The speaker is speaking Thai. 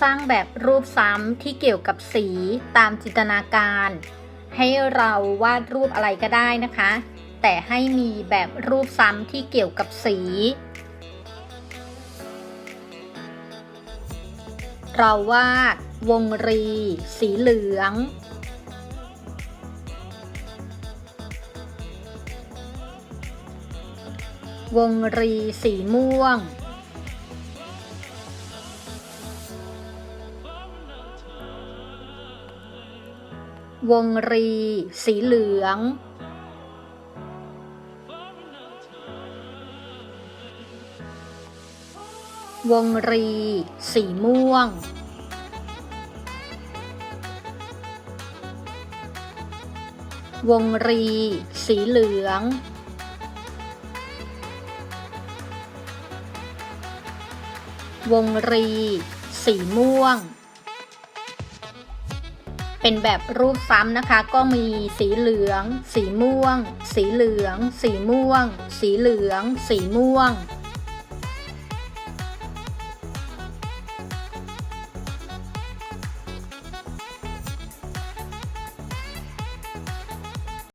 สร้างแบบรูปซ้ำที่เกี่ยวกับสีตามจินตนาการ ให้เราวาดรูปอะไรก็ได้นะคะ แต่ให้มีแบบรูปซ้ำที่เกี่ยวกับสี เราวาดวงรี สีเหลือง วงรีสีม่วง วงรี สีเหลือง วงรี สีม่วง วงรี สีเหลือง วงรี สีม่วง เป็นแบบรูปซ้ำนะคะ ก็มีสีเหลือง สีม่วง สีเหลือง สีม่วง สีเหลือง สีม่วง